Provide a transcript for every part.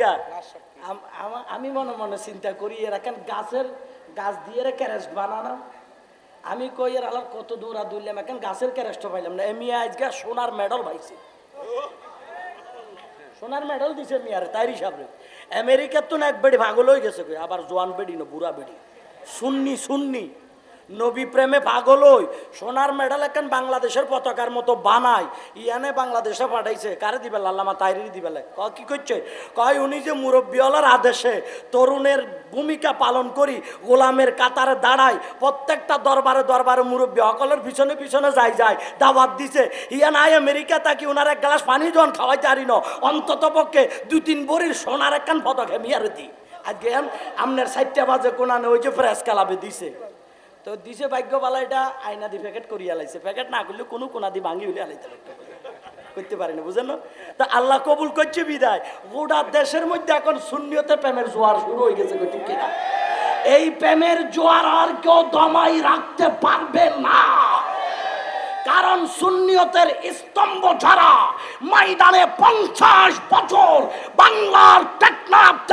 আজগা আমি মনে মনে চিন্তা করি এরা কেন গাছের গাছ দিয়ে এরা ক্যারেস্ট বানানো? আমি কই এর আলার কত দূর আর দুইলাম এখন গাছের ক্যারেস্ট পাইলাম না? এমি আজকে সোনার মেডেল পাইছি। সোনার মেডেল দিছে মিয়ারে তাই হিসাবে আমেরিকার তো না এক বেড়ি ভাগল হয়ে গেছে কই আবার জোয়ান বেড়ি না বুড়া বেড়ি। সুন্নি সুন্নি। নবী প্রেমে পাগল হই। সোনার মেডেল এখন বাংলাদেশের পতাকার মতো বানায় ইয়ানে বাংলাদেশে পাঠাইছে। কারে দিবে লাল্লামা তাইরি দিবে ক কি করছে কয়, উনি যে মুরব্বীওয়ালার আদেশে তরুণের ভূমিকা পালন করি, গোলামের কাতারে দাঁড়ায় প্রত্যেকটা দরবারে দরবারে মুরব্বী সকলের পিছনে পিছনে যাই যায় দাওয়াত দিছে। ইয়া নাই আমেরিকা তাকি ওনার এক গ্লাস পানি যখন খাওয়াইতে পারি না। অন্তত পক্ষে দুই তিন বড়ির সোনার একখান পতাকা মিয়ারে দিই আজকে আমনের সাইডটা বাজে কোনানে ওই যে ফ্রেশ কালাবে দিছে। তো দিছে ভাগ্য ভাগ্যবালা এটা, আয়না দি প্যাকেট করিয়া লাইছে। প্যাকেট না করলে কোনো কোনা দি ভাঙি হইলে আলাইতে করতে পারে না? বুঝেন তা আল্লাহ কবুল করছে বিদায়। গোটা দেশের মধ্যে এখন শূন্যতে প্রেমের জোয়ার শুরু হয়ে গেছে এই প্রেমের জোয়ার আর কেউ দমাই রাখতে পারবে না। কারণ সুন্নিয়তের স্তম্ভ ছাড়া ময়দানে পঞ্চাশ বছর টেকনাফ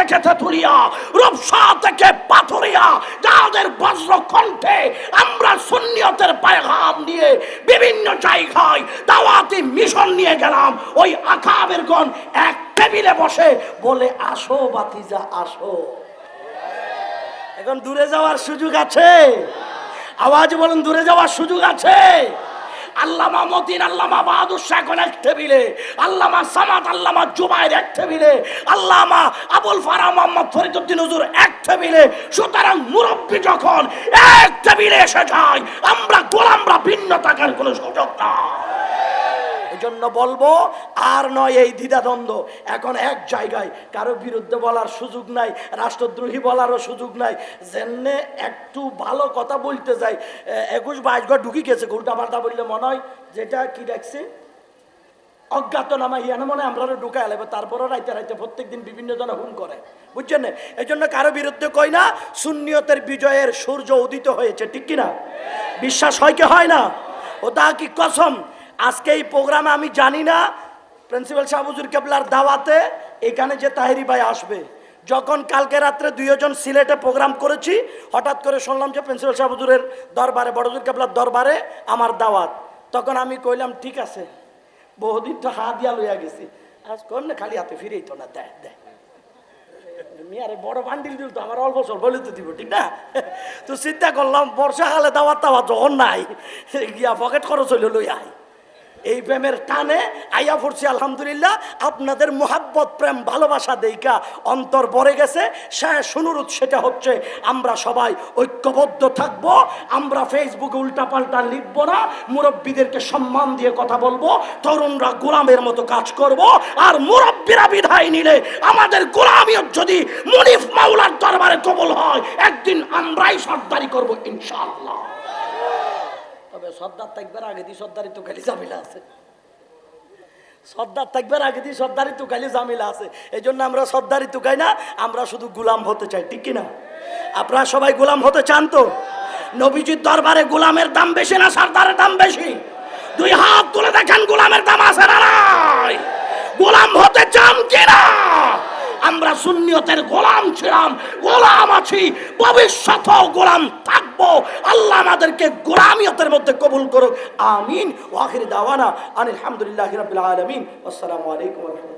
থেকে তেতুলিয়া রূপসা থেকে পাথুরিয়া, যাদের বজ্র কণ্ঠে আমরা সুন্নিয়তের পায়গাম নিয়ে বিভিন্ন জায়গায় দাওয়াতি মিশন নিয়ে গেলাম, ওই আকাবের গণ এক টেবিলে বসে বলে, আসো বাতিজা, আসো। এখন দূরে যাওয়ার সুযোগ আছে? আওয়াজ বলুন, দূরে যাওয়ার সুযোগ আছে? আল্লামা মতিন, আল্লামা বাহাদুর শাহ এখন এক টেবিলে, আল্লামা সামাদ, আল্লামা জুবাইর এক টেবিলে, আল্লামা আবুল ফারা মোহাম্মদ ফরিদুদ্দিন হুজুর এক টেবিলে। সুতরাং মুরব্বী যখন এক টেবিলে এসে যায়, আমরা গোলামরা ভিন্ন থাকার কোনো সুযোগ না জন্য বলব, আর নয় এই দ্বিধাদ্বন্দ্ব। এখন এক জায়গায় কারও বিরুদ্ধে বলার সুযোগ নাই, রাষ্ট্রদ্রোহী বলারও সুযোগ নাই। যেমনে একটু ভালো কথা বলতে যাই একুশ বাইশ ঘর ঢুকি গেছে উল্টা পাল্টা বললে মনে হয়, যেটা কি দেখছে? অজ্ঞাতনামা ইয়ানো মনে আমরা ঢুকা এলাবে তারপরও রাইতে রাইতে প্রত্যেক দিন বিভিন্ন জনে হুন করে। বুঝছেন? এই জন্য কারও বিরুদ্ধে কই না শূন্যতের বিজয়ের সূর্য উদিত হয়েছে, ঠিক কিনা? বিশ্বাস হয় কি হয় না? ও তা কি কসম? আজকে এই প্রোগ্রামে আমি জানি না প্রিন্সিপাল শাহবুজুর কেবলার দাওয়াতে এখানে যে তাহেরি ভাই আসবে। যখন কালকে রাত্রে দুইজন সিলেটে প্রোগ্রাম করেছি, হঠাৎ করে শুনলাম যে প্রিন্সিপাল শাহবুজুরের দরবারে বড়জুর কেবলার দরবারে আমার দাওয়াত। তখন আমি কইলাম, ঠিক আছে, বহুদিন তো হাত দিয়া লইয়া গেছি। আজ কোন না খালি হাতে ফিরেই তো না দেয় মিয়ারে বড় বান্ডিল দিল তো, আমার অল্প স্বল্প বলে তো দিব, ঠিক না? তো চিন্তা করলাম, বর্ষাকালে দাওয়াত যখন নাই, গিয়া পকেট খরচ হইলে লই আই। এই প্রেমের টানে আইয়া পড়ছি, আলহামদুলিল্লাহ। আপনাদের মোহাব্বত, প্রেম, ভালোবাসা দেইকা অন্তর ভরে গেছে। শেষ অনুরোধ সেটা হচ্ছে, আমরা সবাই ঐক্যবদ্ধ থাকব। আমরা ফেসবুকে উল্টাপাল্টা লিখব না। মুরব্বীদেরকে সম্মান দিয়ে কথা বলব। তরুণরা গোলামের মতো কাজ করব। আর মুরব্বীরা বিধায় নিলে আমাদের গোলামিও যদি মুনিফ মাওলার দরবারে কবল হয়, একদিন আমরাই সর্দারি করব ইনশাআল্লাহ। সর্দার থাকবার আগে দিয়ে সর্দারি তো খালি ঝামেলা আছে। সর্দার থাকবার আগে দিয়ে সর্দারি তো খালি ঝামেলা আছে। এই জন্য আমরা সর্দারি তো খাই না, আমরা শুধু গোলাম হতে চাই, ঠিক কিনা? আপনারা সবাই গোলাম হতে চান তো? নবীজির দরবারে গোলামের দাম বেশি না, সর্দারের দাম বেশি? দুই হাত তুলে দেখেন গোলামের দাম আছে না গোলাম হতে চান কিনা? আমরা সুন্নিয়তের গোলাম ছিলাম গোলাম আছি, ভবিষ্যতেও গোলাম থাকব। আল্লাহ আমাদেরকে গোলামিয়তের মধ্যে কবুল করুক। আমিন। ওয়াহির দাওয়ানা আনিল হামদুলিল্লাহি রাব্বিল আলামিন। আসসালামু আলাইকুম রাহমাতুল্লাহ।